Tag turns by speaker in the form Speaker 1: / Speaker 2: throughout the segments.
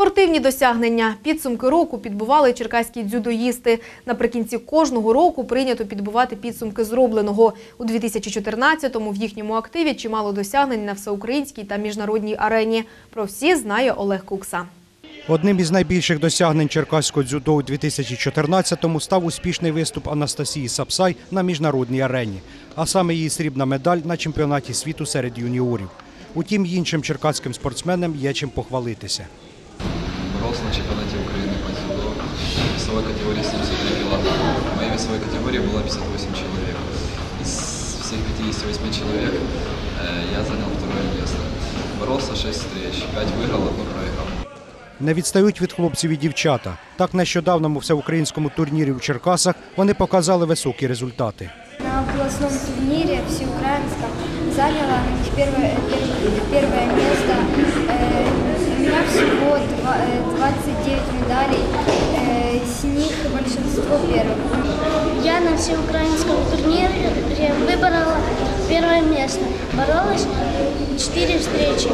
Speaker 1: Спортивні досягнення. Підсумки року підбували черкаські дзюдоїсти. Наприкінці кожного року прийнято підбувати підсумки зробленого. У 2014-му в їхньому активі чимало досягнень на всеукраїнській та міжнародній арені. Про всі знає Олег Кукса.
Speaker 2: Одним із найбільших досягнень черкаського дзюдо у 2014-му став успішний виступ Анастасії Сапсай на міжнародній арені, а саме її срібна медаль на чемпіонаті світу серед юніорів. Утім, іншим черкаським спортсменам є чим похвалитися
Speaker 3: Боролся на чемпионате Украины по дзюдо в весовой категории 73 килограмма. В моей весовой категории было 58 человек. Из всех 58 человек э, я занял второе место. Боролся 6 встреч, 5 выиграл, одну проиграл.
Speaker 2: Не відстають від хлопців і дівчата. Так нещодавному всеукраїнському турнірі в Черкасах вони показали високі результати.
Speaker 4: На областном турнире всеукраинском заняла на них 29 медалей, э, с них большинство первых.
Speaker 5: Я на всеукраинском турнире выбрала первое место. Боролась четыре встречи.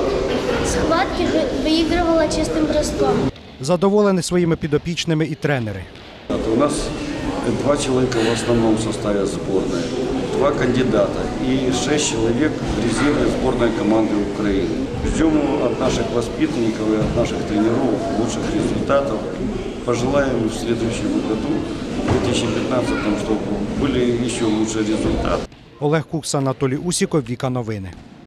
Speaker 5: Схватки вы- выигрывала чистым броском.
Speaker 2: Задоволені своїми підопічними і тренери.
Speaker 6: Это У нас два человека в основном составе сборной, два кандидата и шесть человек в резерве сборной команды Украины. Ждем от наших воспитанников и от наших тренеров лучших результатов. Пожелаем в следующем году, в 2015, чтобы были еще лучшие результаты.
Speaker 2: Олег Кукс, Анатолій Усіков, Віка Новини.